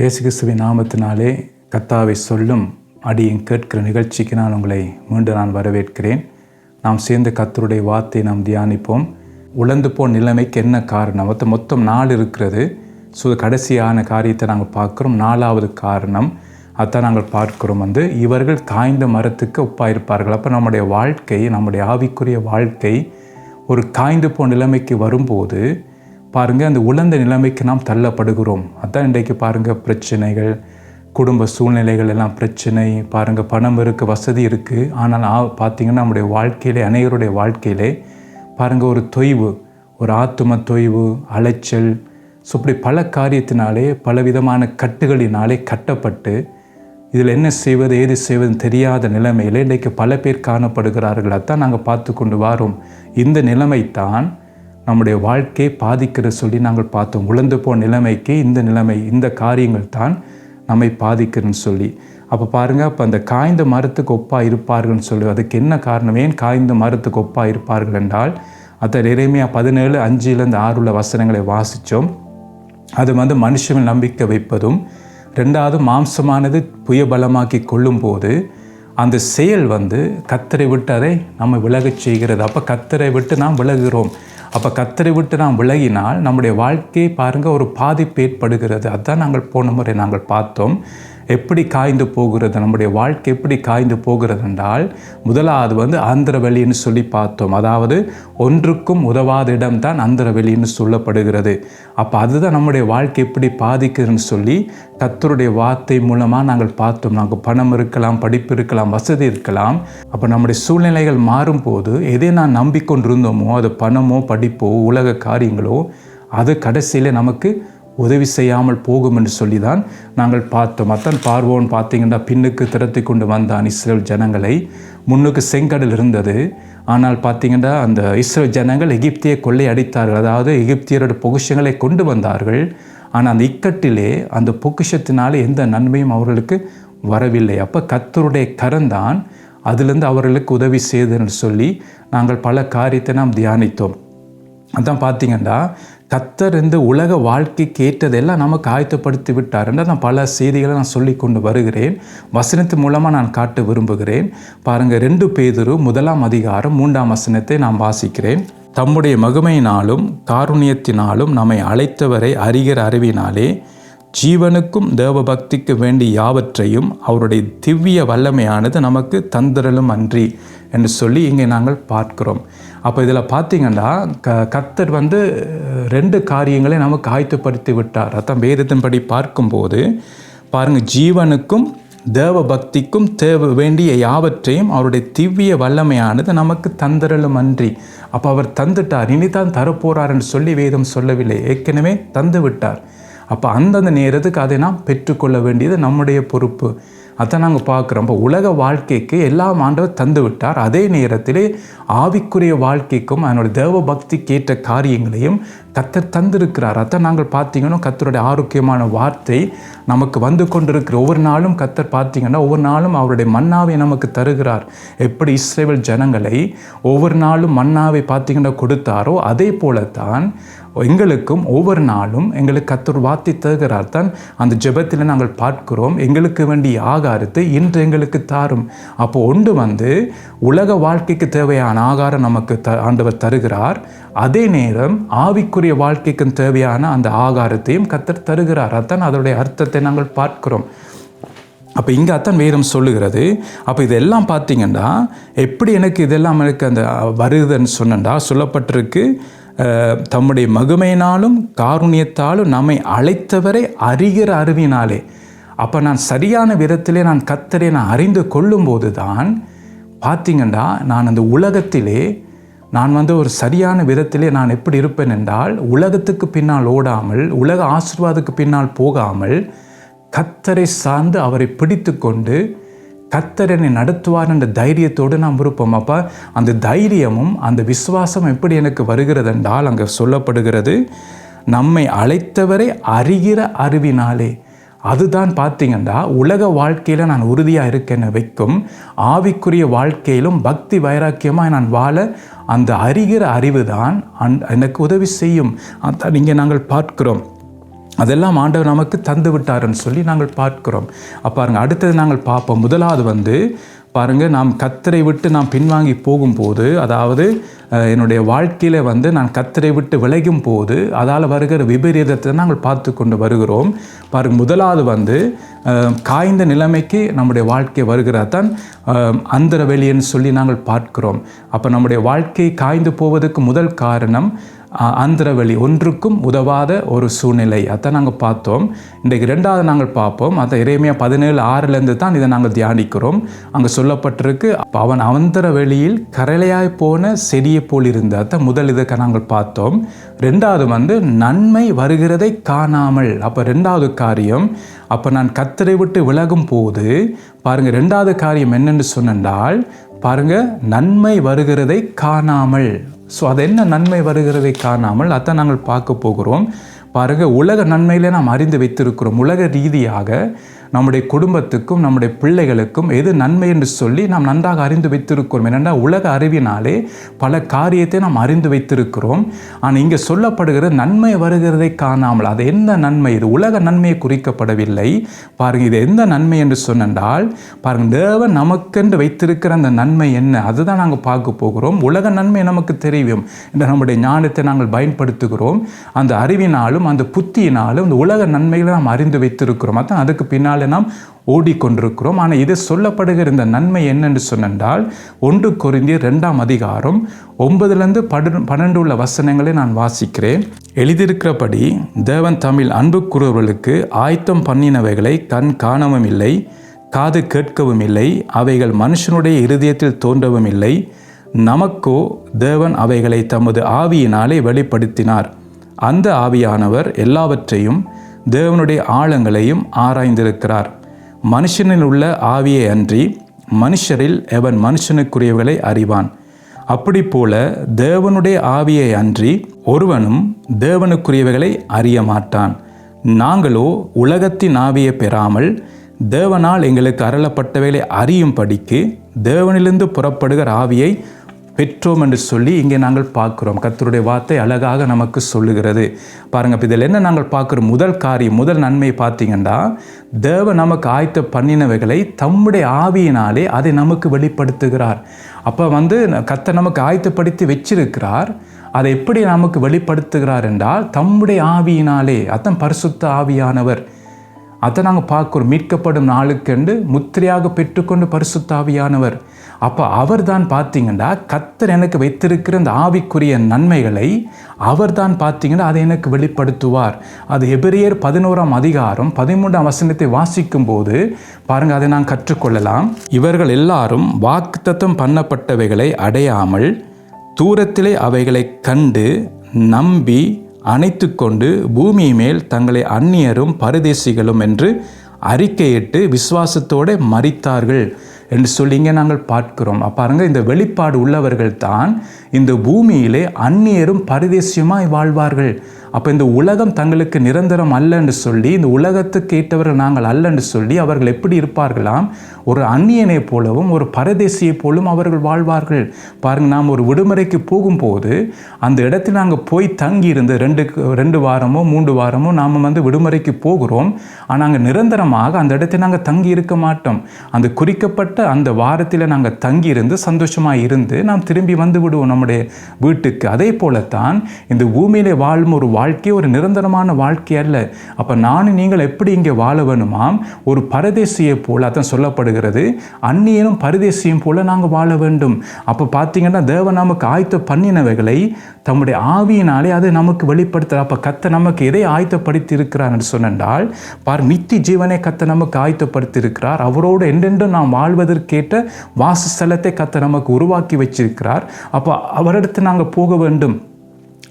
இயேசு கிறிஸ்துவின் நாமத்தினாலே கத்தாவை சொல்லும் அடியின் கேட்கிற நிகழ்ச்சிக்கு நான் உங்களை மீண்டும் நான் வரவேற்கிறேன். நாம் சேர்ந்து கத்தருடைய வார்த்தையை நாம் தியானிப்போம். உழந்து போன நிலைமைக்கு என்ன காரணம்? மொத்தம் மொத்தம் நாள் இருக்கிறது. ஸோ கடைசியான காரியத்தை நாங்கள் பார்க்குறோம். நாலாவது காரணம் அதான் நாங்கள் பார்க்கிறோம் வந்து இவர்கள் காய்ந்த மரத்துக்கு ஒப்பாயிருப்பார்கள். அப்போ நம்முடைய வாழ்க்கை நம்முடைய ஆவிக்குரிய வாழ்க்கை ஒரு காய்ந்து போன நிலைமைக்கு வரும்போது பாருங்கள் அந்த உழந்த நிலைமைக்கு நாம் தள்ளப்படுகிறோம். அதான் இன்றைக்கு பாருங்கள் பிரச்சனைகள் குடும்ப சூழ்நிலைகள் எல்லாம் பிரச்சனை. பாருங்கள் பணம் இருக்குது வசதி இருக்குது ஆனால் ஆ பார்த்தீங்கன்னா நம்முடைய வாழ்க்கையிலே அனைவருடைய வாழ்க்கையிலே பாருங்கள் ஒரு தொய்வு ஒரு ஆத்தும தொய்வு அலைச்சல். ஸோ இப்படி பல காரியத்தினாலே பலவிதமான கட்டுகளினாலே கட்டப்பட்டு இதில் என்ன செய்வது ஏது செய்வதுன்னு தெரியாத நிலைமையில் இன்றைக்கு பல பேர் காணப்படுகிறார்கள். அதான் நாங்கள் பார்த்து கொண்டு வாரோம். இந்த நிலைமை தான் நம்முடைய வாழ்க்கையை பாதிக்கிற சொல்லி நாங்கள் பார்த்தோம். உழந்து போன நிலைமைக்கு இந்த நிலைமை இந்த காரியங்கள் தான் நம்மை பாதிக்கிறன்னு சொல்லி. அப்போ பாருங்கள் அப்போ அந்த காய்ந்த மரத்துக்கு ஒப்பாக இருப்பார்கள்னு சொல்லி அதுக்கு என்ன காரணம்? ஏன் காய்ந்த மரத்துக்கு ஒப்பாக இருப்பார்கள் என்றால் அதை இறைமையாக பதினேழு அஞ்சுலேருந்து ஆறுள்ள வசனங்களை வாசித்தோம் அது வந்து மனுஷன் நம்பிக்கை வைப்பதும் ரெண்டாவது மாம்சமானது புயபலமாக்கி கொள்ளும்போது அந்த செயல் வந்து கத்தரை விட்டு அதை நம்ம விலகச் செய்கிறது. அப்போ கத்தரை விட்டு நாம் விலகுகிறோம். அப்போ கத்தரை விட்டு நாம் விலகினால் நம்முடைய வாழ்க்கையை பாருங்கள் ஒரு பாதிப்பு ஏற்படுகிறது. அதுதான் நாங்கள் போன முறை நாங்கள் பார்த்தோம். எப்படி காய்ந்து போகிறது நம்முடைய வாழ்க்கை எப்படி காய்ந்து போகிறது என்றால் முதலாவது வந்து ஆந்திரவெளின்னு சொல்லி பார்த்தோம். அதாவது ஒன்றுக்கும் உதவாத இடம்தான் ஆந்திரவெளின்னு சொல்லப்படுகிறது. அப்போ அதுதான் நம்முடைய வாழ்க்கை எப்படி பாதிக்குதுன்னு சொல்லி கத்தருடைய வார்த்தை மூலமாக நாங்கள் பார்த்தோம். நாங்கள் பணம் இருக்கலாம் படிப்பு இருக்கலாம் வசதி இருக்கலாம். அப்போ நம்முடைய சூழ்நிலைகள் மாறும்போது எதை நான் நம்பிக்கொண்டிருந்தோமோ அது பணமோ படிப்போ உலக காரியங்களோ அது கடைசியில் நமக்கு உதவி செய்யாமல் போகும் என்று சொல்லி தான் நாங்கள் பார்த்தோம். அத்தான் பார்வோன் பார்த்தீங்கன்னா பின்னுக்கு திரத்தி கொண்டு வந்தான் இஸ்ரேல் ஜனங்களை. முன்னுக்கு செங்கடல் இருந்தது. ஆனால் பார்த்தீங்கன்னா அந்த இஸ்ரேல் ஜனங்கள் எகிப்தியை கொள்ளை அடித்தார்கள் அதாவது எகிப்தியரோட பொக்கிஷங்களை கொண்டு வந்தார்கள். ஆனால் அந்த இக்கட்டிலே அந்த பொக்குஷத்தினாலே எந்த நன்மையும் அவர்களுக்கு வரவில்லை. அப்போ கத்தருடைய கரந்தான் அதிலிருந்து அவர்களுக்கு உதவி செய்துன்னு சொல்லி நாங்கள் பல காரியத்தை நாம் தியானித்தோம். அதான் பார்த்தீங்கன்னா கத்தர் இந்த உலக வாழ்க்கைக்கு ஏற்றதெல்லாம் நமக்கு ஆயத்தப்படுத்தி விட்டார் என்று நான் பல செய்திகளை நான் சொல்லி கொண்டு வருகிறேன். வசனத்து மூலமாக நான் காட்ட விரும்புகிறேன். பாருங்கள் ரெண்டு பேதரு முதலாம் அதிகாரம் மூன்றாம் வசனத்தை நான் வாசிக்கிறேன். தம்முடைய மகிமையினாலும் காருண்யத்தினாலும் நம்மை அழைத்தவரை அறிகிற அறிவினாலே ஜீவனுக்கும் தேவபக்திக்கு வேண்டிய யாவற்றையும் அவருடைய திவ்ய வல்லமையானது நமக்கு தந்திரலும் அன்றி என்று சொல்லி இங்கே நாங்கள் பார்க்கிறோம். அப்போ இதில் பார்த்தீங்கன்னா க கத்தர் வந்து ரெண்டு காரியங்களை நமக்கு ஆயத்தப்படுத்தி விட்டார். அதான் வேதத்தின்படி பார்க்கும்போது பாருங்கள் ஜீவனுக்கும் தேவ பக்திக்கும் தேவ வேண்டிய யாவற்றையும் அவருடைய திவ்ய வல்லமையானது நமக்கு தந்திரலும் அன்றி அப்போ அவர் தந்துட்டார். இனிதான் தரப்போறார் சொல்லி வேதம் சொல்லவில்லை. ஏற்கனவே தந்து விட்டார் அப்போ அந்தந்த நேரத்துக்கு அதை நாம் பெற்றுக்கொள்ள வேண்டியது நம்முடைய பொறுப்பு. அதை நாங்கள் பார்க்குறோம். இப்போ உலக வாழ்க்கைக்கு எல்லாம் ஆண்டவர் தந்து விட்டார். அதே நேரத்திலே ஆவிக்குரிய வாழ்க்கைக்கும் அதனுடைய தேவ பக்தி கேட்ட காரியங்களையும் கத்தர் தந்திருக்கிறார். அதை நாங்கள் பார்த்தீங்கன்னா கத்தருடைய ஆரோக்கியமான வார்த்தை நமக்கு வந்து கொண்டிருக்கிற ஒவ்வொரு நாளும் கத்தர் பார்த்தீங்கன்னா ஒவ்வொரு நாளும் அவருடைய மன்னாவை நமக்கு தருகிறார். எப்படி இஸ்ரேல் ஜனங்களை ஒவ்வொரு நாளும் மன்னாவை பார்த்தீங்கன்னா கொடுத்தாரோ அதே போல தான் எங்களுக்கும் ஒவ்வொரு நாளும் எங்களுக்கு கத்தர் வாத்தி தருகிறார் தான். அந்த ஜெபத்தில் நாங்கள் பார்க்கிறோம். எங்களுக்கு வேண்டிய ஆகாரத்தை இன்று எங்களுக்கு தாரும். அப்போ ஒன்று வந்து உலக வாழ்க்கைக்கு தேவையான ஆகாரம் நமக்கு த ஆண்டவர் தருகிறார். அதே நேரம் ஆவிக்குரிய வாழ்க்கைக்கும் தேவையான அந்த ஆகாரத்தையும் கத்தர் தருகிறார். அதான் அதோடைய அர்த்தத்தை நாங்கள் பார்க்கிறோம். அப்போ இங்கே அத்தான் வேதம் சொல்லுகிறது. அப்போ இதெல்லாம் பார்த்தீங்கன்னா எப்படி எனக்கு இதெல்லாம் எனக்கு அந்த வருதுன்னு சொன்னண்டா சொல்லப்பட்டிருக்கு. தம்முடைய மகிமையினாலும் காருண்யத்தாலும் நம்மை அழைத்தவரை அறிகிற அறிவினாலே. அப்போ நான் சரியான விதத்திலே நான் கத்தரை நான் அறிந்து கொள்ளும்போது தான் பார்த்தீங்கன்னா நான் அந்த உலகத்திலே நான் வந்து ஒரு சரியான விதத்திலே நான் எப்படி இருப்பேன் என்றால் உலகத்துக்கு பின்னால் ஓடாமல் உலக ஆசிர்வாதத்துக்கு பின்னால் போகாமல் கத்தரை சார்ந்து அவரை பிடித்து கொண்டு கத்தர் என்னை நடத்துவார் என்ற தைரியத்தோடு நாம் இருப்போம். அப்போ அந்த தைரியமும் அந்த விசுவாசம் எப்படி எனக்கு வருகிறது என்றால் அங்கே சொல்லப்படுகிறது நம்மை அழைத்தவரை அறிகிற அறிவினாலே. அதுதான் பார்த்தீங்கன்னா உலக வாழ்க்கையில் நான் உறுதியாக இருக்கேன்னு வைக்கும். ஆவிக்குரிய வாழ்க்கையிலும் பக்தி வைராக்கியமாக நான் வாழ அந்த அறிகிற அறிவு தான் அந் எனக்கு உதவி செய்யும். அதான் இங்கே நாங்கள் பார்க்கிறோம். அதெல்லாம் ஆண்டவர் நமக்கு தந்து விட்டாருன்னு சொல்லி நாங்கள் பார்க்கிறோம். அப்போ பாருங்க அடுத்தது நாங்கள் பார்ப்போம். முதலாவது வந்து பாருங்க நாம் கத்தரை விட்டு நாம் பின்வாங்கி போகும்போது அதாவது என்னுடைய வாழ்க்கையில் வந்து நான் கத்தரை விட்டு விலகும் போது அதால் வருகிற விபரீதத்தை நாங்கள் பார்த்து கொண்டு வருகிறோம். பாருங்க முதலாவது வந்து காய்ந்த நிலைமைக்கு நம்முடைய வாழ்க்கை வருகிறது தான் அந்தர வெளியன்னு சொல்லி நாங்கள் பார்க்கிறோம். அப்போ நம்முடைய வாழ்க்கை காய்ந்து போவதற்கு முதல் காரணம் அ- அந்தரவெளி ஒன்றுக்கும் உதவாத ஒரு சூழ்நிலை. அதை நாங்கள் பார்த்தோம். இன்றைக்கு ரெண்டாவது நாங்கள் பார்ப்போம். அந்த இறைமையாக பதினேழு ஆறுலேருந்து தான் இதை நாங்கள் தியானிக்கிறோம். அங்கே சொல்லப்பட்டிருக்கு அவன் அந்தர வெளியில் கரளையாய் போன செடியை போல் இருந்த அதை முதல் இதுக்கு நாங்கள் பார்த்தோம். ரெண்டாவது வந்து நன்மை வருகிறதை காணாமல். அப்போ ரெண்டாவது காரியம் அப்போ நான் கத்தரை விட்டு விலகும் போது பாருங்கள் ரெண்டாவது காரியம் என்னென்னு சொன்னால் பாருங்கள் நன்மை வருகிறதை காணாமல். ஸோ அது என்ன நன்மை வருகிறதை காணாமல் அதான் நாங்கள் பார்க்க போகிறோம். பாருங்கள் உலக நன்மையிலே நாம் அறிந்து வைத்திருக்கிறோம். உலக ரீதியாக நம்முடைய குடும்பத்துக்கும் நம்முடைய பிள்ளைகளுக்கும் எது நன்மை என்று சொல்லி நாம் நன்றாக அறிந்து வைத்திருக்கிறோம். என்னென்னா உலக அறிவினாலே பல காரியத்தை நாம் அறிந்து வைத்திருக்கிறோம். ஆனால் இங்கே சொல்லப்படுகிற நன்மை வருகிறதை காணாமல். அது எந்த நன்மை? இது உலக நன்மையை குறிக்கப்படவில்லை. பாருங்க இது எந்த நன்மை என்று சொன்னால் பாருங்க தேவன் நமக்கென்று வைத்திருக்கிற அந்த நன்மை என்ன? அதுதான் நாங்கள் பார்க்க போகிறோம். உலக நன்மை நமக்கு தெரியும் இந்த நம்முடைய ஞானத்தை நாங்கள் பயன்படுத்துகிறோம். அந்த அறிவினாலும் அந்த புத்தியினாலும் இந்த உலக நன்மைகளை நாம் அறிந்து வைத்திருக்கிறோம். அதான் அதுக்கு பின்னால் பின்னால் நாம் ஓடிக்கொண்டிருக்கிறோம். ஆனால் இது சொல்லப்படுகிற இந்த நன்மை என்னென்று சொன்னால் ஒன்று குறிந்திய ரெண்டாம் அதிகாரம் ஒன்பதுலேருந்து படு பன்னெண்டு உள்ள வசனங்களை நான் வாசிக்கிறேன். எழுதியிருக்கிறபடி தேவன் தமிழ் அன்புக்குறவர்களுக்கு ஆயத்தம் பண்ணினவைகளை கண் காணவும் இல்லை காது கேட்கவும் இல்லை அவைகள் மனுஷனுடைய இருதயத்தில் தோன்றவும் இல்லை. நமக்கோ தேவன் அவைகளை தமது ஆவியினாலே வெளிப்படுத்தினார். அந்த ஆவியானவர் எல்லாவற்றையும் தேவனுடைய ஆழங்களையும் ஆராய்ந்திருக்கிறார். மனுஷனில் உள்ள ஆவியை அன்றி மனுஷரில் எவன் மனுஷனுக்குரியவர்களை அறிவான்? அப்படி போல தேவனுடைய ஆவியை அன்றி ஒருவனும் தேவனுக்குரியவைகளை அறிய மாட்டான். நாங்களோ உலகத்தின் ஆவியை பெறாமல் தேவனால் எங்களுக்கு அருளப்பட்டவைகளை அறியும்படிக்கு தேவனிலிருந்து புறப்படுகிற ஆவியை பெற்றோம் என்று சொல்லி இங்கே நாங்கள் பார்க்கிறோம். கத்தருடைய வார்த்தை அழகாக நமக்கு சொல்லுகிறது. பாருங்க இப்போ இதில் என்ன நாங்கள் பார்க்குறோம்? முதல் காரியம் முதல் நன்மை பார்த்தீங்கன்னா தேவ நமக்கு ஆயத்த பண்ணினவைகளை தம்முடைய ஆவியினாலே அதை நமக்கு வெளிப்படுத்துகிறார். அப்போ வந்து கத்தை நமக்கு ஆயத்தப்படுத்தி வச்சிருக்கிறார். அதை எப்படி நமக்கு வெளிப்படுத்துகிறார் என்றால் தம்முடைய ஆவியினாலே அத்தன் பரிசுத்த ஆவியானவர். அதை நாங்கள் பார்க்குறோம் மீட்கப்படும் நாளுக்கென்று முத்திரையாக பெற்றுக்கொண்டு பரிசுத்தாவியானவர் அப்போ அவர் தான் பார்த்தீங்கன்னா கத்தர் எனக்கு வைத்திருக்கிற அந்த ஆவிக்குரிய நன்மைகளை அவர் தான் பார்த்தீங்கன்னா அதை எனக்கு வெளிப்படுத்துவார். அது எபிரியர் பதினோராம் அதிகாரம் பதிமூன்றாம் வசனத்தை வாசிக்கும் போது பாருங்க அதை நான் கற்றுக்கொள்ளலாம். இவர்கள் எல்லாரும் வாக்குத்தத்தம் பண்ணப்பட்டவைகளை அடையாமல் தூரத்திலே அவைகளை கண்டு நம்பி அணைத்து கொண்டு பூமி மேல் தங்களை அந்நியரும் பரதேசிகளும் என்று அறிக்கையிட்டு விசுவாசத்தோடு மறித்தார்கள் என்று சொல்லி இங்கே நாங்கள் பார்க்கிறோம். பாருங்க இந்த வெளிப்பாடு உள்ளவர்கள் தான் இந்த பூமியிலே அந்நியரும் பரிதேசியமாய் வாழ்வார்கள். அப்போ இந்த உலகம் தங்களுக்கு நிரந்தரம் அல்ல என்று சொல்லி இந்த உலகத்துக்கு ஏற்றவர்கள் நாங்கள் அல்ல என்று சொல்லி அவர்கள் எப்படி இருப்பார்களாம்? ஒரு அந்நியனை போலவும் ஒரு பரதேசியை போலும் அவர்கள் வாழ்வார்கள். பாருங்கள் நாம் ஒரு விடுமுறைக்கு போகும்போது அந்த இடத்தில் நாங்கள் போய் தங்கி இருந்து ரெண்டு ரெண்டு வாரமோ மூன்று வாரமோ நாம் வந்து விடுமுறைக்கு போகிறோம். ஆனால் நாங்கள் நிரந்தரமாக அந்த இடத்தில் நாங்கள் தங்கி இருக்க மாட்டோம். அந்த குறிக்கப்பட்ட அந்த வாரத்தில் நாங்கள் தங்கி இருந்து சந்தோஷமாக இருந்து நாம் திரும்பி வந்து விடுவோம் நம்முடைய வீட்டுக்கு. அதே போலத்தான் இந்த பூமியிலே வாழும் ஒரு வாழ்க்கை ஒரு நிரந்தரமான வாழ்க்கை அல்ல. அப்போ நானும் நீங்கள் எப்படி இங்கே வாழ வேணுமாம்? ஒரு பரதேசியை போல அதான் சொல்லப்படுகிறது. அந்நியனும் பரதேசியும் போல நாங்கள் வாழ வேண்டும். அப்போ பார்த்தீங்கன்னா தேவன் நமக்கு ஆயத்த பண்ணினவைகளை தம்முடைய ஆவியினாலே அதை நமக்கு வெளிப்படுத்த அப்போ கத்த நமக்கு எதை ஆயத்தப்படுத்தி இருக்கிறார் என்று சொன்னால் பார் நித்தி ஜீவனை கத்த நமக்கு ஆயத்தப்படுத்தி இருக்கிறார் அவரோடு என்றென்றும் நாம் வாழ்வதற்கேற்ற வாசஸ்தலத்தை கத்த நமக்கு உருவாக்கி வச்சிருக்கிறார். அப்போ அவரிடத்து நாங்கள் போக வேண்டும்.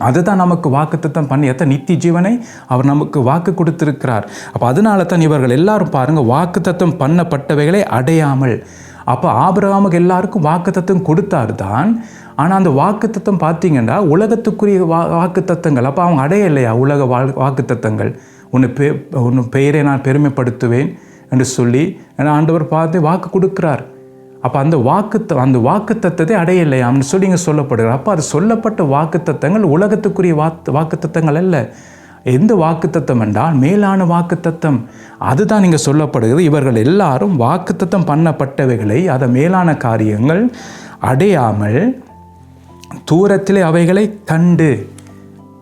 அதை தான் நமக்கு வாக்குத்தத்தம் பண்ணி எத்தனை நித்திய ஜீவனை அவர் நமக்கு வாக்கு கொடுத்திருக்கிறார். அப்போ அதனால தான் இவர்கள் எல்லாரும் பாருங்கள் வாக்குத்தத்தம் பண்ணப்பட்டவைகளை அடையாமல். அப்போ ஆபிரகாமுக்கு எல்லாருக்கும் வாக்குத்தத்தம் கொடுத்தார் தான் ஆனால் அந்த வாக்குத்தத்தம் பார்த்தீங்கன்னா உலகத்துக்குரிய வா வாக்குத்தத்தங்கள். அப்போ அவங்க அடையலையா உலக வா வாக்குத்தத்தங்கள்? உன்னை பே உன் பெயரை நான் பெருமைப்படுத்துவேன் என்று சொல்லி ஏன்னா ஆண்டவர் பார்த்து வாக்கு கொடுக்கிறார். அப்போ அந்த வாக்கு அந்த வாக்குத்தத்தத்தை அடையலையாம்னு சொல்லி இங்கே சொல்லப்படுகிறார் அப்போ அது சொல்லப்பட்ட வாக்குத்தத்தங்கள் உலகத்துக்குரிய வாக்கு தத்தங்கள் அல்ல. எந்த வாக்குத்தத்தம் என்றால் மேலான வாக்குத்தத்தம் அதுதான் இங்கே சொல்லப்படுகிறது. இவர்கள் எல்லாரும் வாக்குத்தத்தம் பண்ணப்பட்டவைகளை அதை மேலான காரியங்கள் அடையாமல் தூரத்திலே அவைகளை கண்டு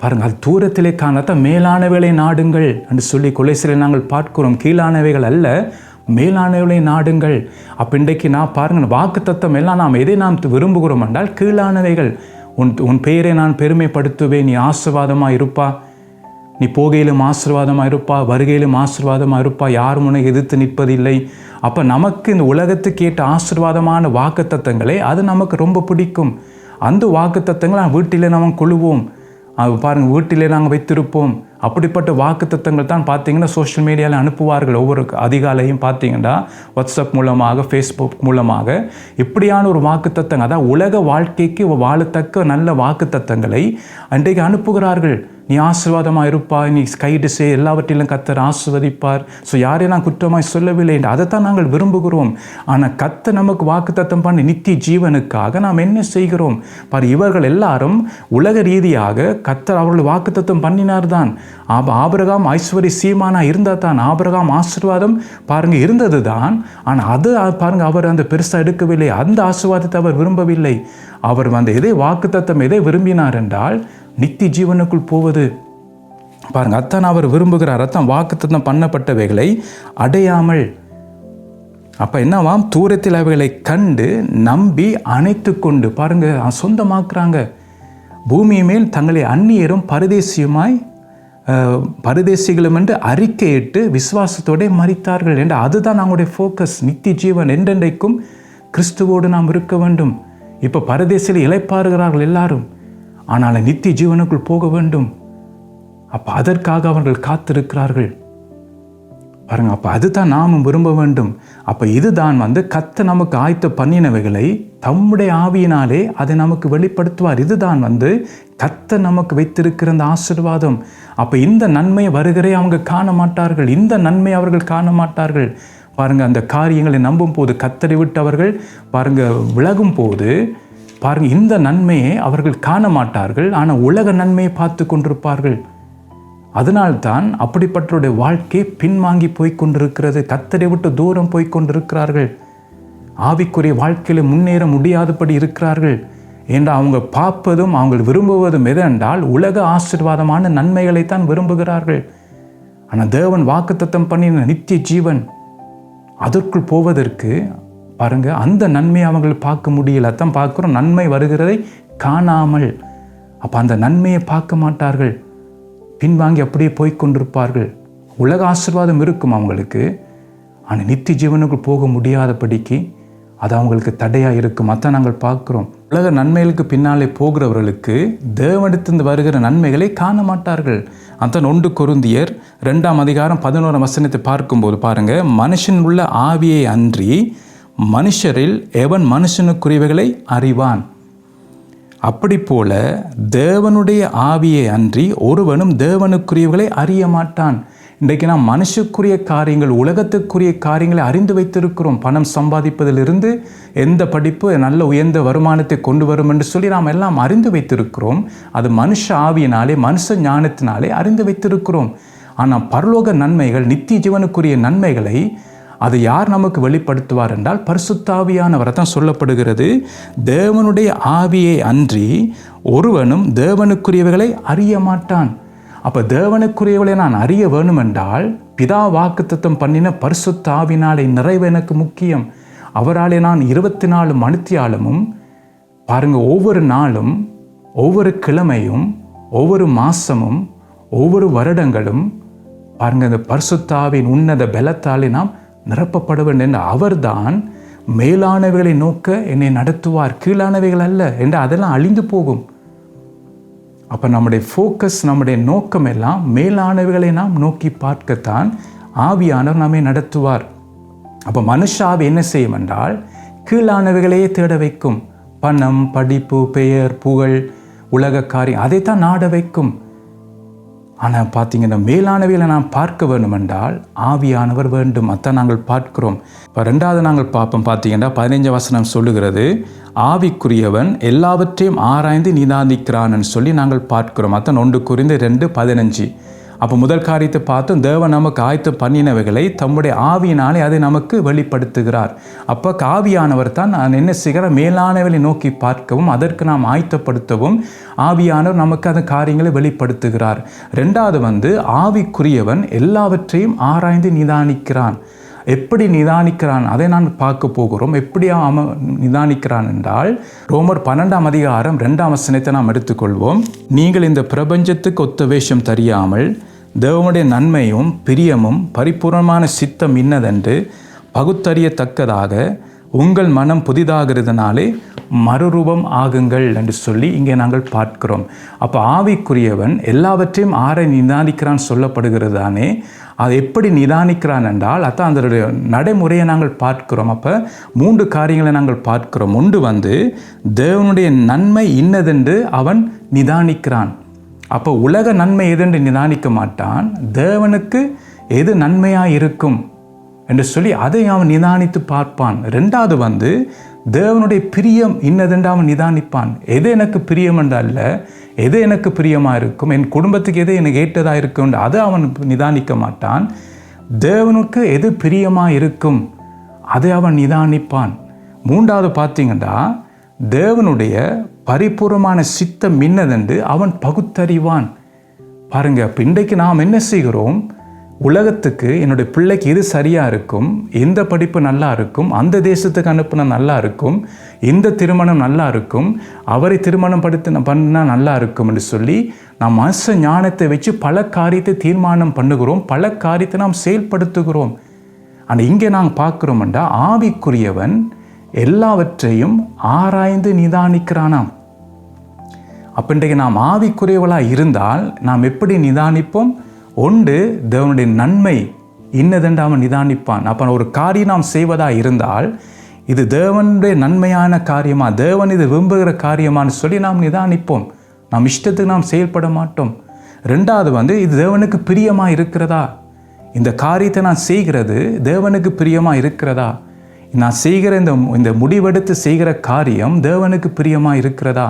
பாருங்கள் அது தூரத்திலே காணத்தான் மேலானவைகளை நாடுங்கள் என்று சொல்லி கொலைசிலை நாங்கள் பார்க்கிறோம். கீழானவைகள் அல்ல. மேலானவளை நாடுங்கள். அப்போ இன்றைக்கு நான் பாருங்கள் வாக்கு தத்தம் எல்லாம் நாம் எதை நாம் விரும்புகிறோம் என்றால் கீழானவைகள். உன் உன் பெயரை நான் பெருமைப்படுத்துவேன் நீ ஆசிர்வாதமாக இருப்பா. நீ போகையிலும் ஆசீர்வாதமாக இருப்பா வருகையிலும் ஆசீர்வாதமாக இருப்பா யாரும் முனை எதிர்த்து நிற்பதில்லை. அப்போ நமக்கு இந்த உலகத்துக்கு ஏற்ற ஆசீர்வாதமான வாக்குத்தத்தங்களே அது நமக்கு ரொம்ப பிடிக்கும். அந்த வாக்குத்தத்தங்களை தத்தங்களை வீட்டிலே நாம் கொள்வோம். அது பாருங்கள் வீட்டிலே நாங்கள் வைத்திருப்போம். அப்படிப்பட்ட வாக்குத்தத்தங்கள் தான் பார்த்தீங்கன்னா சோஷியல் மீடியாவில் அனுப்புவார்கள் ஒவ்வொரு அதிகாலையும் பார்த்தீங்கன்னா வாட்ஸ்அப் மூலமாக ஃபேஸ்புக் மூலமாக. இப்படியான ஒரு வாக்குத்தத்தங்கள் அதான் உலக வாழ்க்கைக்கு வாழத்தக்க நல்ல வாக்குத்தத்தங்களை அன்றைக்கு அனுப்புகிறார்கள். நீ ஆசீர்வாதமாக இருப்பாய் நீ கைடு செய் எல்லாவற்றிலும் கத்தர் ஆசிர்வதிப்பார். ஸோ யாரையும் நான் குற்றமாய் சொல்லவில்லை என்று அதைத்தான் நாங்கள் விரும்புகிறோம். ஆனால் கத்த நமக்கு வாக்குத்தத்தம் பண்ணி நித்திய ஜீவனுக்காக நாம் என்ன செய்கிறோம்? பார் இவர்கள் எல்லாரும் உலக ரீதியாக கத்தர் அவர்கள் வாக்குத்தத்தம் பண்ணினார் தான். ஆப ஆபரகாம் ஐஸ்வரி சீமானா இருந்தால் தான் ஆபரகாம் ஆசீர்வாதம் பாருங்க இருந்தது தான். ஆனால் அது பாருங்க அவர் அந்த பெருசாக எடுக்கவில்லை. அந்த ஆசீர்வாதத்தை அவர் விரும்பவில்லை. அவர் வந்து எதை வாக்குத்தத்தம் எதை விரும்பினார் என்றால் நித்தி ஜீவனுக்குள் போவது. பாருங்க அத்தான் அவர் விரும்புகிறார். அத்தான் வாக்குத்தத்தம் பண்ணப்பட்டவைகளை அடையாமல். அப்போ என்னவாம்? தூரத்தில் அவைகளை கண்டு நம்பி அணைத்து கொண்டு பாருங்க சொந்தமாக்குறாங்க. பூமி மேல் தங்களை அந்நியரும் பரதேசியுமாய் பரதேசிகளும் என்று அறிக்கையிட்டு விசுவாசத்தோടെ மறித்தார்கள் என்று அதுதான் நம்முடைய ஃபோக்கஸ் நித்தி ஜீவன் என்றென்றைக்கும் கிறிஸ்துவோடு நாம் இருக்க வேண்டும். இப்போ பரதேசியில் இழைப்பாருகிறார்கள் எல்லாரும். ஆனால் நித்திய ஜீவனுக்குள் போக வேண்டும். அப்போ அதற்காக அவர்கள் காத்திருக்கிறார்கள். பாருங்க அப்போ அதுதான் நாமும் விரும்ப வேண்டும். அப்போ இதுதான் வந்து கத்த நமக்கு ஆய்த்த பண்ணினவைகளை தம்முடைய ஆவியினாலே அதை நமக்கு வெளிப்படுத்துவார். இதுதான் வந்து கத்த நமக்கு வைத்திருக்கிற அந்த ஆசிர்வாதம். அப்போ இந்த நன்மை வருகிறே அவங்க காண மாட்டார்கள். இந்த நன்மை அவர்கள் காண மாட்டார்கள். பாருங்க அந்த காரியங்களை நம்பும் போது கத்தரை விட்டு அவர்கள் பாருங்க விலகும் போது பாருங்கள் இந்த நன்மையை அவர்கள் காண மாட்டார்கள் ஆனால் உலக நன்மையை பார்த்து கொண்டிருப்பார்கள். அதனால்தான் அப்படிப்பட்டவருடைய வாழ்க்கை பின்வாங்கி போய்கொண்டிருக்கிறது கத்தரை விட்டு தூரம் போய்கொண்டிருக்கிறார்கள் ஆவிக்குரிய வாழ்க்கையில் முன்னேற முடியாதபடி இருக்கிறார்கள். என்று அவங்க பார்ப்பதும் அவங்க விரும்புவதும் எதென்றால் உலக ஆசிர்வாதமான நன்மைகளைத்தான் விரும்புகிறார்கள். ஆனால் தேவன் வாக்குத்தத்தம் பண்ணின நித்திய ஜீவன் அதற்குள் போவதற்கு பாருங்க அந்த நன்மையை அவங்களை பார்க்க முடியல. அதான் பார்க்குறோம் நன்மை வருகிறதை காணாமல். அப்போ அந்த நன்மையை பார்க்க மாட்டார்கள். பின்வாங்கி அப்படியே போய் கொண்டிருப்பார்கள். உலக ஆசிர்வாதம் இருக்கும் அவங்களுக்கு. ஆனால் நித்திய ஜீவனுக்கு போக முடியாதபடிக்கு அது அவங்களுக்கு தடையாக இருக்கும். மற்ற நாங்கள் பார்க்குறோம். உலக நன்மைகளுக்கு பின்னாலே போகிறவர்களுக்கு தேவனிடத்திலிருந்து வருகிற நன்மைகளை காண மாட்டார்கள். அந்த ஒன்று கொருந்தியர் ரெண்டாம் அதிகாரம் பதினோராம் வசனத்தை பார்க்கும்போது பாருங்கள் மனுஷன் உள்ள ஆவியை அன்றி மனுஷரில் எவன் மனுஷனுக்குரியவைகளை அறிவான்? அப்படி போல தேவனுடைய ஆவியை அன்றி ஒருவனும் தேவனுக்குரியவர்களை அறிய மாட்டான். இன்றைக்கு நாம் மனுஷக்குரிய காரியங்கள் உலகத்துக்குரிய காரியங்களை அறிந்து வைத்திருக்கிறோம். பணம் சம்பாதிப்பதிலிருந்து எந்த படிப்பு நல்ல உயர்ந்த வருமானத்தை கொண்டு வரும் என்று சொல்லி நாம் எல்லாம் அறிந்து வைத்திருக்கிறோம். அது மனுஷ ஆவியினாலே மனுஷ ஞானத்தினாலே அறிந்து வைத்திருக்கிறோம். ஆனால் பரலோக நன்மைகள் நித்திய ஜீவனுக்குரிய நன்மைகளை அதை யார் நமக்கு வெளிப்படுத்துவார் என்றால் பரிசுத்தாவியானவரை. தான் சொல்லப்படுகிறது தேவனுடைய ஆவியை அன்றி ஒருவனும் தேவனுக்குரியவைகளை அறிய மாட்டான். அப்போ தேவனுக்குரியவளை நான் அறிய வேணுமென்றால் பிதா வாக்குத்தத்தம் பண்ணின பரிசுத்த ஆவினாலே நிறைவு எனக்கு முக்கியம். அவராலே நான் இருபத்தி நாலு மணித்தியாலமும் பாருங்கள் ஒவ்வொரு நாளும் ஒவ்வொரு கிழமையும் ஒவ்வொரு மாசமும் ஒவ்வொரு வருடங்களும் பாருங்கள் இந்த பரிசுத்தாவின் உன்னத பலத்தாலே நாம் நிரப்பப்பட வேண்டும் என்று அவர்தான் மேலானவைகளை நோக்க என்னை நடத்துவார் கீழானவைகள் அல்ல என்று அதெல்லாம் அழிந்து போகும். அப்போ நம்முடைய ஃபோக்கஸ் நம்முடைய நோக்கம் எல்லாம் மேலானவைகளை நாம் நோக்கி பார்க்கத்தான் ஆவியானவர் நம்மை நடத்துவார். அப்போ மனுஷாவை என்ன செய்யும் என்றால் கீழானவைகளையே தேட வைக்கும். பணம் படிப்பு பெயர் புகழ் உலக காரியம் அதைத்தான் நாட வைக்கும். ஆனால் பார்த்தீங்கன்னா மேலானவையில் நாம் பார்க்க வேண்டும் என்றால் ஆவியானவர் வேண்டும். அதான் நாங்கள் பார்க்கிறோம். இப்போ ரெண்டாவது நாங்கள் பார்ப்போம். பார்த்தீங்கன்னா பதினைஞ்சு வசனம் சொல்லுகிறது ஆவிக்குரியவன் எல்லாவற்றையும் ஆராய்ந்து நிதானிக்கிறான்னு சொல்லி நாங்கள் பார்க்கிறோம். அத்தன் ஒன்று குறிந்து ரெண்டு பதினஞ்சு. அப்போ முதல் காரியத்தை பார்த்து தேவன் நமக்கு ஆயத்து பண்ணினவைகளை தம்முடைய ஆவியினாலே அதை நமக்கு வெளிப்படுத்துகிறார். அப்போ காவியானவர் தான் நான் என்ன செய்கிற மேலானவர்களை நோக்கி பார்க்கவும் அதற்கு நாம் ஆயத்தப்படுத்தவும் ஆவியானவர் நமக்கு அந்த காரியங்களை வெளிப்படுத்துகிறார். ரெண்டாவது வந்து ஆவிக்குரியவன் எல்லாவற்றையும் ஆராய்ந்து நிதானிக்கிறான். எப்படி நிதானிக்கிறான்? அதை நான் பார்க்க போகிறோம். எப்படி அவன் நிதானிக்கிறான் என்றால் ரோமர் பன்னெண்டாம் அதிகாரம் ரெண்டாம் வசனத்தை நாம் எடுத்துக்கொள்வோம். நீங்கள் இந்த பிரபஞ்சத்துக்கு ஒத்த வேஷம் தெரியாமல் தேவனுடைய நன்மையும் பிரியமும் பரிபூர்ணமான சித்தம் இன்னதென்று பகுத்தறியத்தக்கதாக உங்கள் மனம் புதிதாகிறதுனாலே மறுரூபம் ஆகுங்கள் என்று சொல்லி இங்கே நாங்கள் பார்க்கிறோம். அப்போ ஆவிக்குரியவன் எல்லாவற்றையும் ஆரை நிதானிக்கிறான் சொல்லப்படுகிறது தானே அது எப்படி நிதானிக்கிறான் என்றால் அதான் அதனுடைய நடைமுறையை நாங்கள் பார்க்கிறோம். அப்போ மூன்று காரியங்களை நாங்கள் பார்க்கிறோம். ஒன்று வந்து தேவனுடைய நன்மை இன்னதென்று அவன் நிதானிக்கிறான். அப்போ உலக நன்மை எதென்று நிதானிக்க மாட்டான்? தேவனுக்கு எது நன்மையாக இருக்கும் என்று சொல்லி அதை அவன் நிதானித்து பார்ப்பான். ரெண்டாவது வந்து தேவனுடைய பிரியம் இன்னதென்று அவன் நிதானிப்பான். எது எனக்கு பிரியம் என்றல்ல எது எனக்கு பிரியமாக இருக்கும்? என் குடும்பத்துக்கு எது எனக்கு ஏற்றதாக இருக்கும்? அதை அவன் நிதானிக்க மாட்டான். தேவனுக்கு எது பிரியமாக இருக்கும்? அதை அவன் நிதானிப்பான். மூன்றாவது பார்த்தீங்கன்னா தேவனுடைய பரிபூர்ணமான சித்தம் மின்னதென்று அவன் பகுத்தறிவான். பாருங்க இப்போ இன்றைக்கு நாம் என்ன செய்கிறோம்? உலகத்துக்கு என்னுடைய பிள்ளைக்கு எது சரியாக இருக்கும் எந்த படிப்பு நல்லா இருக்கும் அந்த தேசத்துக்கு அனுப்புனா நல்லா இருக்கும் இந்த திருமணம் நல்லா இருக்கும் அவரை திருமணம் படுத்த பண்ணால் நல்லா இருக்கும் என்று சொல்லி நாம் மனச ஞானத்தை வச்சு பல காரியத்தை தீர்மானம் பண்ணுகிறோம் பல காரியத்தை நாம் செயல்படுத்துகிறோம். ஆனால் இங்கே நாங்கள் பார்க்குறோம்டா ஆவிக்குரியவன் எல்லாவற்றையும் ஆராய்ந்து நிதானிக்கிறானாம். அப்போ இன்றைக்கு நாம் ஆவிக்குரியவளாக இருந்தால் நாம் எப்படி நிதானிப்போம்? ஒன்று தேவனுடைய நன்மை இன்னதென்று அவன் நிதானிப்பான். அப்போ ஒரு காரியம் நாம் செய்வதாக இருந்தால் இது தேவனுடைய நன்மையான காரியமா தேவன் இது விரும்புகிற காரியமான்னு சொல்லி நாம் நிதானிப்போம். நாம் இஷ்டத்துக்கு நாம் செயல்பட மாட்டோம். ரெண்டாவது வந்து இது தேவனுக்கு பிரியமாக இருக்கிறதா? இந்த காரியத்தை நான் செய்கிறது தேவனுக்கு பிரியமாக இருக்கிறதா? நான் செய்கிற இந்த இந்த முடிவெடுத்து செய்கிற காரியம் தேவனுக்கு பிரியமாக இருக்கிறதா?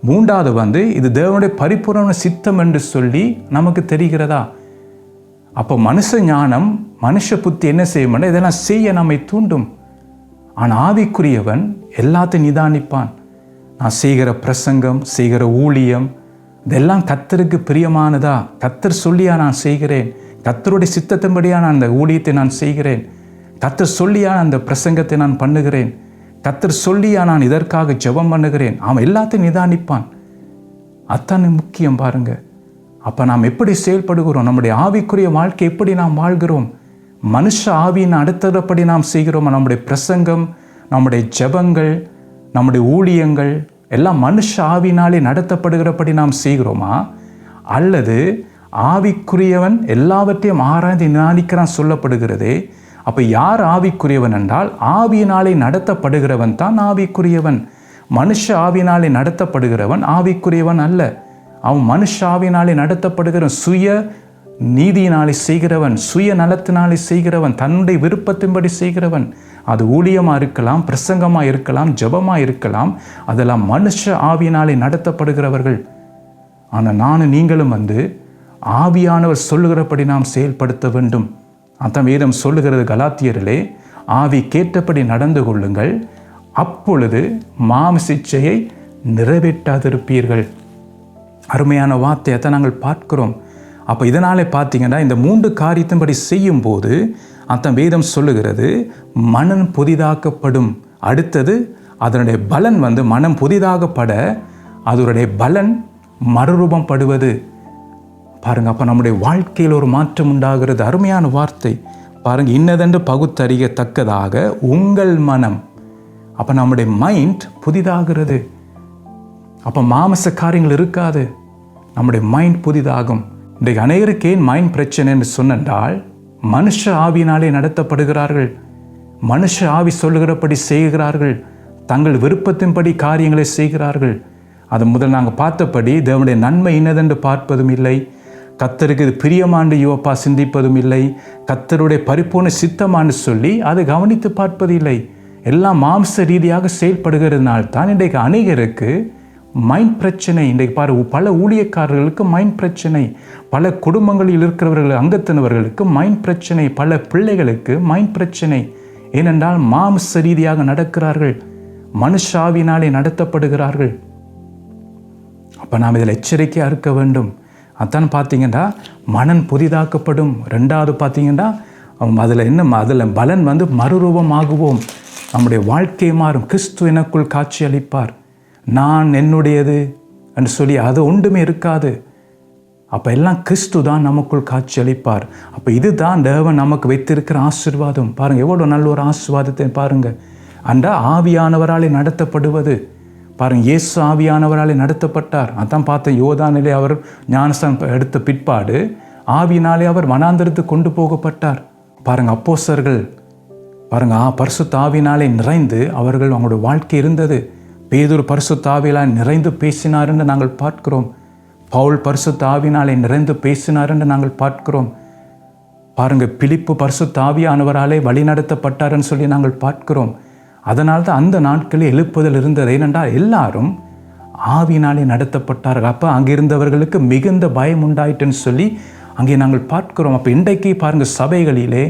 மூன்றாவது வந்து இது தேவனுடைய பரிபூர்ண சித்தம் என்று சொல்லி நமக்கு தெரிகிறதா? அப்போ மனுஷ ஞானம் மனுஷ புத்தி என்ன செய்யும்னா இதெல்லாம் செய்ய நம்மை தூண்டும். ஆனால் ஆவிக்குரியவன் எல்லாத்தையும் நிதானிப்பான். நான் செய்கிற பிரசங்கம் செய்கிற ஊழியம் இதெல்லாம் கத்தருக்கு பிரியமானதா? கத்தர் சொல்லியா நான் செய்கிறேன். கத்தருடைய சித்தத்தின்படியா நான் அந்த ஊழியத்தை நான் செய்கிறேன். கத்தர் சொல்லியா அந்த பிரசங்கத்தை நான் பண்ணுகிறேன். கத்தர் சொல்லியா நான் இதற்காக ஜெபம் பண்ணுகிறேன். அவன் எல்லாத்தையும் நிதானிப்பான். அத்தானே முக்கியம் பாருங்கள் அப்போ நாம் எப்படி செயல்படுகிறோம்? நம்முடைய ஆவிக்குரிய வாழ்க்கை எப்படி நாம் வாழ்கிறோம்? மனுஷ ஆவியின் அடுத்தபடி நாம் செய்கிறோம்? நம்முடைய பிரசங்கம் நம்முடைய ஜெபங்கள் நம்முடைய ஊழியங்கள் எல்லாம் மனுஷ ஆவினாலே நடத்தப்படுகிறபடி நாம் செய்கிறோமா? அல்லது ஆவிக்குரியவன் எல்லாவற்றையும் ஆராய்ந்து நிதானிக்கிறான் சொல்லப்படுகிறதே. அப்போ யார் ஆவிக்குரியவன் என்றால் ஆவியினாலே நடத்தப்படுகிறவன் தான் ஆவிக்குரியவன். மனுஷ ஆவினாலே நடத்தப்படுகிறவன் ஆவிக்குரியவன் அல்ல. அவன் மனுஷ ஆவினாலே நடத்தப்படுகிற சுய நீதியினாலே செய்கிறவன் சுய நலத்தினாலே செய்கிறவன் தன்னுடைய விருப்பத்தின்படி செய்கிறவன். அது ஊழியமாக இருக்கலாம் பிரசங்கமாக இருக்கலாம் ஜபமாக இருக்கலாம் அதெல்லாம் மனுஷ ஆவியினாலே நடத்தப்படுகிறவர்கள். ஆனால் நானும் நீங்களும் வந்து ஆவியானவர் சொல்லுகிறபடி நாம் செயல்படுத்த வேண்டும். அதான் வேதம் சொல்லுகிறது கலாத்தியரிலே ஆவி கேட்டபடி நடந்து கொள்ளுங்கள் அப்பொழுது மாமசிச்சையை நிறைவேற்றாதிருப்பீர்கள். அருமையான வார்த்தையை தான் நாங்கள் பார்க்கிறோம். அப்போ இதனாலே பார்த்தீங்கன்னா இந்த மூன்று காரியத்தின்படி செய்யும்போது அத்தன் வேதம் சொல்லுகிறது மனம் புதிதாக்கப்படும். அடுத்தது அதனுடைய பலன் வந்து மனம் புதிதாகப்பட அதனுடைய பலன் மறுரூபம் படுவது பாருங்கள் அப்போ நம்முடைய வாழ்க்கையில் ஒரு மாற்றம் உண்டாகிறது. அருமையான வார்த்தை. பாருங்கள் இன்னதென்று பகுத்தறியத்தக்கதாக உங்கள் மனம். அப்போ நம்முடைய மைண்ட் புதிதாகிறது. அப்போ மாமச காரியங்கள் இருக்காது. நம்முடைய மைண்ட் புதிதாகும். இன்றைக்கு அநேகருக்கு ஏன் மைண்ட் பிரச்சனை என்று சொன்னென்றால் மனுஷ ஆவியினாலே நடத்தப்படுகிறார்கள். மனுஷ ஆவி சொல்லுகிறபடி செய்கிறார்கள். தங்கள் விருப்பத்தின்படி காரியங்களை செய்கிறார்கள். அது முதல் நாங்கள் பார்த்தபடி தேவனுடைய நன்மை இன்னதென்று பார்ப்பதும் இல்லை. கத்தருக்கு இது பிரியமாண்டு யுவப்பா சிந்திப்பதும் இல்லை. கத்தருடைய பரிபூர்ண சித்தமான்னு சொல்லி அதை கவனித்து பார்ப்பதில்லை எல்லாம் மாம்ச ரீதியாக செயல்படுகிறதுனால்தான் இன்றைக்கு அநேகருக்கு மைண்ட் பிரச்சனை. இன்றைக்கு பாரு பல ஊழியக்காரர்களுக்கு மைண்ட் பிரச்சனை. பல குடும்பங்களில் இருக்கிறவர்கள் அங்கத்தினவர்களுக்கு மைண்ட் பிரச்சனை. பல பிள்ளைகளுக்கு மைண்ட் பிரச்சனை. ஏனென்றால் மாம்ச ரீதியாக நடக்கிறார்கள். மனுஷாவினாலே நடத்தப்படுகிறார்கள். அப்போ நாம் இதில் எச்சரிக்கையாக இருக்க வேண்டும். அதான் பார்த்தீங்கன்னா மனன் புதிதாக்கப்படும். ரெண்டாவது பார்த்தீங்கன்னா அதில் என்ன அதில் பலன் வந்து மறுரூபமாகுவோம். நம்முடைய வாழ்க்கை மாறும். கிறிஸ்து எனக்குள் காட்சி அளிப்பார். நான் என்னுடையது என்று சொல்லி அது ஒன்றுமே இருக்காது. அப்போ எல்லாம் கிறிஸ்து தான் நமக்குள் காட்சி அளிப்பார் அப்போ இதுதான் தேவன் நமக்கு வைத்திருக்கிற ஆசீர்வாதம். பாருங்கள் எவ்வளோ நல்ல ஒரு ஆசிர்வாதத்தை பாருங்கள் அந்த ஆவியானவராலே நடத்தப்படுவது. பாருங்க இயேசு ஆவியானவராலே நடத்தப்பட்டார். அதான் பார்த்தேன் யோதானிலே அவர் ஞானஸ்தானம் எடுத்த பிற்பாடு ஆவியினாலே அவர் வனாந்தரத்துக்கு கொண்டு போகப்பட்டார். பாருங்க அப்போசர்கள் பாருங்க ஆ பரிசு ஆவினாலே நிறைந்து அவர்கள் அவங்களுடைய வாழ்க்கை இருந்தது. பேதூர் பரிசுத்த ஆவியினால் நிறைந்து பேசினார் என்று நாங்கள் பார்க்கிறோம். பவுல் பரிசுத்த ஆவினாலே நிறைந்து பேசினார் என்று நாங்கள் பார்க்கிறோம். பாருங்க பிலிப்பு தாவியானவராலே வழி வழிநடத்தப்பட்டார்ன்னு சொல்லி நாங்கள் பார்க்கிறோம். அதனால் தான் அந்த நாட்களில் எழுப்புதல் இருந்தது. ஏனென்றால் எல்லாரும் ஆவினாலே நடத்தப்பட்டார்கள். அப்போ அங்கே இருந்தவர்களுக்கு மிகுந்த பயம் உண்டாயிட்டுன்னு சொல்லி அங்கே நாங்கள் பார்க்கிறோம். அப்போ இன்றைக்கு பாருங்கள் சபைகளிலே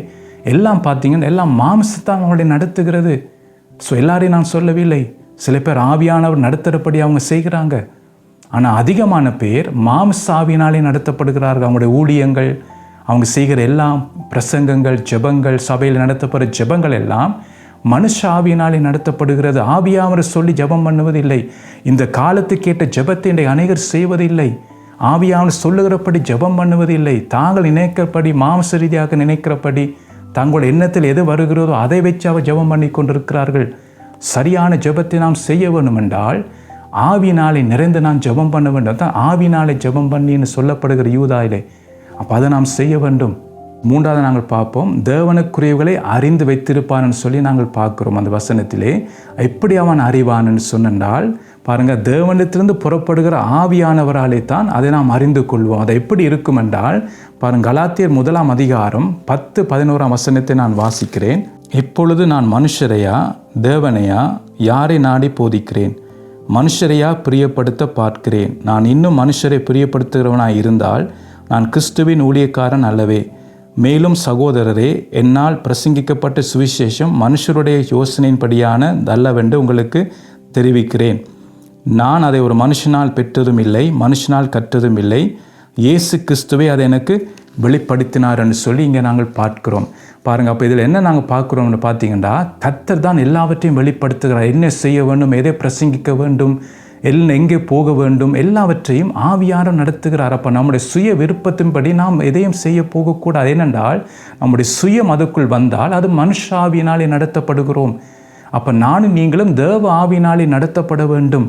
எல்லாம் பார்த்தீங்கன்னா எல்லாம் மாம்சத்தான் அவங்களை நடத்துகிறது. ஸோ எல்லாரையும் நான் சொல்லவில்லை. சில பேர் ஆவியானவர் நடத்துகிறபடி அவங்க செய்கிறாங்க. ஆனால் அதிகமான பேர் மாம்சாவினாலே நடத்தப்படுகிறார்கள். அவங்களுடைய ஊழியங்கள் அவங்க செய்கிற எல்லாம் பிரசங்கங்கள் ஜெபங்கள் சபையில் நடத்தப்படுற ஜெபங்கள் எல்லாம் மனுஷ ஆவியினாலே நடத்தப்படுகிறது. ஆவியாவரை சொல்லி ஜெபம் பண்ணுவதில்லை. இந்த காலத்துக்கேட்ட ஜெபத்தை இன்றைய அநேகர் செய்வதில்லை. ஆவியாவன் சொல்லுகிறபடி ஜெபம் பண்ணுவதில்லை. தாங்கள் நினைக்கிறபடி மாம்ச ரீதியாக நினைக்கிறபடி தங்கள் எண்ணத்தில் எது வருகிறதோ அதை வச்சு அவர் ஜெபம் பண்ணி கொண்டிருக்கிறார்கள். சரியான ஜெபத்தை நாம் செய்ய வேண்டும் என்றால் ஆவினாலே நிறைந்து நான் ஜெபம் பண்ண வேண்டும். தான் ஆவினாலே ஜெபம் பண்ணின்னு சொல்லப்படுகிற யூதாயிலே அப்போ அதை நாம் செய்ய வேண்டும். மூன்றாவது நாங்கள் பார்ப்போம். தேவனுக்குரியவர்களை அறிந்து வைத்திருப்பான்னு சொல்லி நாங்கள் பார்க்குறோம் அந்த வசனத்திலே. எப்படி அவன் அறிவான்னு சொன்னால் பாருங்கள் தேவனத்திலிருந்து புறப்படுகிற ஆவியானவராலே தான் அதை நாம் அறிந்து கொள்வோம். அதை எப்படி இருக்கும் என்றால் பாருங்கள் கலாத்தியர் முதலாம் அதிகாரம் பத்து பதினோராம் வசனத்தை நான் வாசிக்கிறேன். இப்பொழுது நான் மனுஷரையா தேவனையா யாரை நாடி போதிக்கிறேன்? மனுஷரையா பிரியப்படுத்த பார்க்கிறேன். நான் இன்னும் மனுஷரை பிரியப்படுத்துகிறவனாய் இருந்தால் நான் கிறிஸ்துவின் ஊழியக்காரன் அல்லவே. மேலும் சகோதரரே என்னால் பிரசங்கிக்கப்பட்ட சுவிசேஷம் மனுஷருடைய யோசனையின்படியான அல்லவென்று உங்களுக்கு தெரிவிக்கிறேன். நான் அதை ஒரு மனுஷனால் பெற்றதும் இல்லை மனுஷனால் கற்றதும் இல்லை. இயேசு கிறிஸ்துவை அதை எனக்கு வெளிப்படுத்தினார்னு சொல்லி இங்கே நாங்கள் பார்க்கிறோம். பாருங்கள் அப்போ இதில் என்ன நாங்கள் பார்க்குறோம்னு பார்த்தீங்கன்னா கத்தர் தான் எல்லாவற்றையும் வெளிப்படுத்துகிறார். என்ன செய்ய வேண்டும் எதை பிரசங்கிக்க வேண்டும் எல்லாம் எங்கே போக வேண்டும் எல்லாவற்றையும் ஆவியாரம் நடத்துகிறார். அப்போ நம்முடைய சுய விருப்பத்தின்படி நாம் எதையும் செய்ய போகக்கூடாது. ஏனென்றால் நம்முடைய சுயம் அதுக்குள் வந்தால் அது மனுஷாவினாலே நடத்தப்படுகிறோம். அப்போ நானும் நீங்களும் தேவ ஆவினாலே நடத்தப்பட வேண்டும்.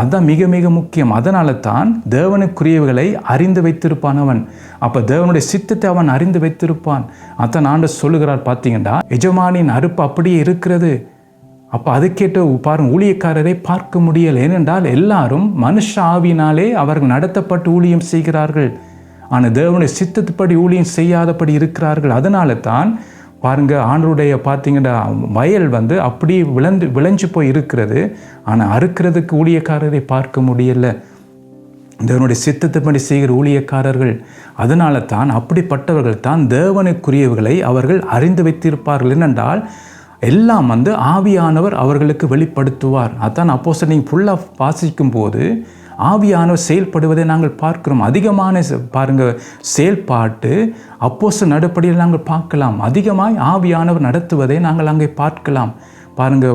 அதுதான் மிக மிக முக்கியம். அதனால தான் தேவனுக்குரியவைகளை அறிந்து வைத்திருப்பான் அவன். அப்போ தேவனுடைய சித்தத்தை அவன் அறிந்து வைத்திருப்பான். அதான் ஆண்டு சொல்லுகிறார் பார்த்தீங்கன்னா எஜமானின் அறுப்பு அப்படியே இருக்கிறது. அப்போ அதுக்கேற்ற பாருங்க ஊழியக்காரரை பார்க்க முடியலை. ஏனென்றால் எல்லாரும் மனுஷ ஆவினாலே அவர்கள் நடத்தப்பட்டு ஊழியம் செய்கிறார்கள். ஆனால் தேவனுடைய சித்தத்துப்படி ஊழியம் செய்யாதபடி இருக்கிறார்கள். அதனால தான் பாருங்க ஆண்டருடைய பார்த்தீங்கன்னா வயல் வந்து அப்படியே விளைந்து விளைஞ்சு போய் இருக்கிறது. ஆனால் அறுக்கிறதுக்கு ஊழியக்காரரை பார்க்க முடியல. தேவனுடைய சித்தத்தைப்படி செய்கிற ஊழியக்காரர்கள் அதனால தான் அப்படிப்பட்டவர்கள் தான் தேவனுக்குரியவர்களை அவர்கள் அறிந்து வைத்திருப்பார்கள். என்னென்றால் எல்லாம் வந்து ஆவியானவர் அவர்களுக்கு வெளிப்படுத்துவார். அதான் அப்போ நீங்கள் ஃபுல்லாக வாசிக்கும் போது ஆவியானவர் செயல்படுவதை நாங்கள் பார்க்கிறோம். அதிகமான பாருங்க செயல்பாட்டு அப்போச நடப்படியில் நாங்கள் பார்க்கலாம். அதிகமாய் ஆவியானவர் நடத்துவதை நாங்கள் அங்கே பார்க்கலாம். பாருங்க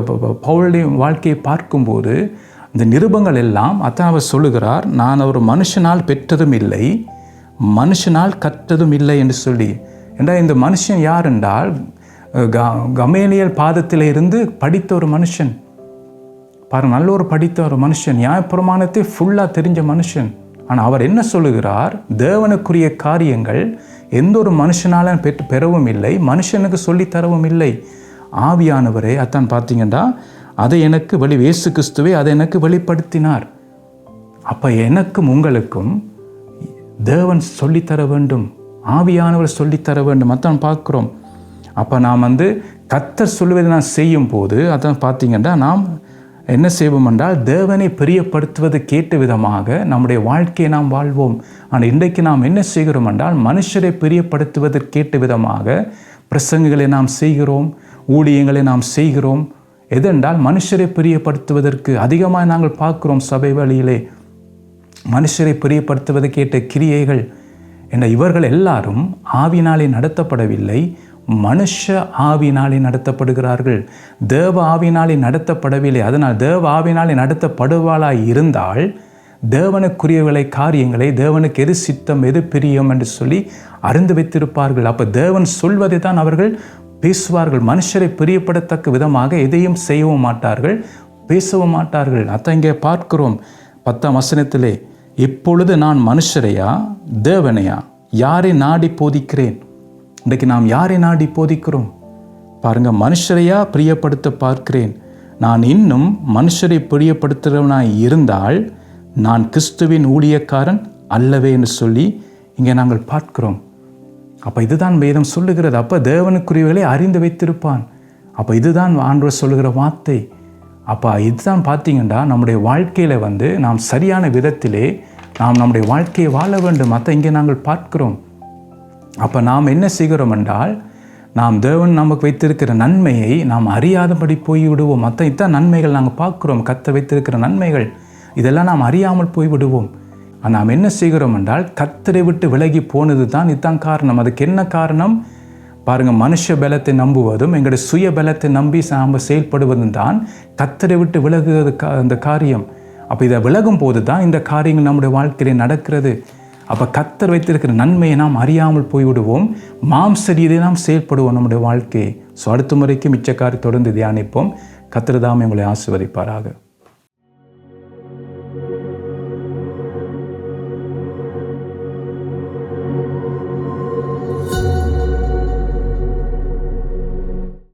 பவுளுடைய வாழ்க்கையை பார்க்கும்போது இந்த நிருபங்கள் எல்லாம் அத்தான் அவர் சொல்லுகிறார் நான் ஒரு மனுஷனால் பெற்றதும் இல்லை மனுஷனால் கற்றதும் இல்லை என்று சொல்லி. என்றால் இந்த மனுஷன் யார் என்றால் கமேனியல் பாதத்தில் இருந்து படித்த ஒரு மனுஷன். பாருங்கள் நல்ல ஒரு படித்த ஒரு மனுஷன் நியாயப்பிரமாணத்தை ஃபுல்லாக தெரிஞ்ச மனுஷன். ஆனால் அவர் என்ன சொல்லுகிறார்? தேவனுக்குரிய காரியங்கள் எந்த ஒரு மனுஷனால் பெற்று பெறவும் இல்லை மனுஷனுக்கு சொல்லித்தரவும் இல்லை. ஆவியானவரே அத்தான் பார்த்தீங்கன்னா அதை எனக்கு வெளி வேசு கிறிஸ்துவை அதை எனக்கு வெளிப்படுத்தினார். அப்போ எனக்கும் உங்களுக்கும் தேவன் சொல்லித்தர வேண்டும் ஆவியானவர் சொல்லித்தர வேண்டும் அதான் பார்க்குறோம். அப்போ நாம் வந்து கத்தர் சொல்லுவதை நான் செய்யும் போது அதான் பார்த்தீங்கன்னா நாம் என்ன செய்வோம் என்றால் தேவனை பிரியப்படுத்துவது கேட்ட விதமாக நம்முடைய வாழ்க்கையை நாம் வாழ்வோம். ஆனால் இன்றைக்கு நாம் என்ன செய்கிறோம் என்றால் மனுஷரை பிரியப்படுத்துவதற்கேற்ற விதமாக பிரசங்குகளை நாம் செய்கிறோம் ஊழியங்களை நாம் செய்கிறோம். எதென்றால் மனுஷரை பிரியப்படுத்துவதற்கு அதிகமாக நாங்கள் பார்க்கிறோம் சபை வழியிலே. மனுஷரை பிரியப்படுத்துவதற்கேற்ற கிரியைகள். என்ற இவர்கள் எல்லாரும் ஆவினாலே நடத்தப்படவில்லை. மனுஷ ஆவினாலே நடத்தப்படுகிறார்கள். தேவ ஆவினாலே நடத்தப்படவில்லை. அதனால் தேவ ஆவினாலே நடத்தப்படுவாளாய் இருந்தால் தேவனுக்குரியவளை காரியங்களை தேவனுக்கு எது சித்தம் எது பிரியம் என்று சொல்லி அறிந்து வைத்திருப்பார்கள். அப்போ தேவன் சொல்வதை தான் அவர்கள் பேசுவார்கள். மனுஷரை பிரியப்படத்தக்க விதமாக எதையும் செய்யவும் மாட்டார்கள் பேசவும் மாட்டார்கள். அத்தை இங்கே பார்க்கிறோம் பத்தாம் வசனத்திலே இப்பொழுது நான் மனுஷரையா தேவனையா? யாரை நாடி போதிக்கிறேன்? இன்றைக்கு நாம் யாரை நாடி போதிக்கிறோம்? பாருங்க மனுஷரையா பிரியப்படுத்த பார்க்கிறேன். நான் இன்னும் மனுஷரை பிரியப்படுத்துகிறவனாய் இருந்தால் நான் கிறிஸ்துவின் ஊழியக்காரன் அல்லவே என்று சொல்லி இங்கே நாங்கள் பார்க்கிறோம். அப்போ இதுதான் வேதம் சொல்லுகிறது. அப்போ தேவனுக்குரியவர்களை அறிந்து வைத்திருப்பான். அப்போ இதுதான் ஆண்டவர் சொல்லுகிற வார்த்தை. அப்போ இதுதான் பார்த்தீங்கன்னா நம்முடைய வாழ்க்கையில் வந்து நாம் சரியான விதத்திலே நாம் நம்முடைய வாழ்க்கையை வாழ வேண்டும். அத்தை இங்கே நாங்கள் பார்க்கிறோம். அப்போ நாம் என்ன செய்கிறோம் என்றால் நாம் தேவன் நமக்கு வைத்திருக்கிற நன்மையை நாம் அறியாதபடி போய்விடுவோம். மற்ற இத்தான் நன்மைகள் நாங்கள் பார்க்குறோம். கத்த வைத்திருக்கிற நன்மைகள் இதெல்லாம் நாம் அறியாமல் போய்விடுவோம். நாம் என்ன செய்கிறோம் என்றால் கத்தரை விட்டு விலகி போனது தான் இதுதான் காரணம். அதுக்கு என்ன காரணம்? பாருங்கள் மனுஷ பலத்தை நம்புவதும் எங்களுடைய சுய பலத்தை நம்பி நாம் செயல்படுவதும் தான் கத்தரை விட்டு விலகுவது அந்த காரியம். அப்போ இதை விலகும் போது தான் இந்த காரியங்கள் நம்முடைய வாழ்க்கையில் நடக்கிறது. அப்போ கத்தர் வைத்திருக்கிற நன்மையை நாம் அறியாமல் போய்விடுவோம். மாம்ச ரீதியை நாம் செயல்படுவோம் நம்முடைய வாழ்க்கையை. ஸோ அடுத்த முறைக்கு மிச்சக்காரி தொடர்ந்து தியானிப்போம். கத்திரதாமே உங்களை ஆசிர்வதிப்பாராக.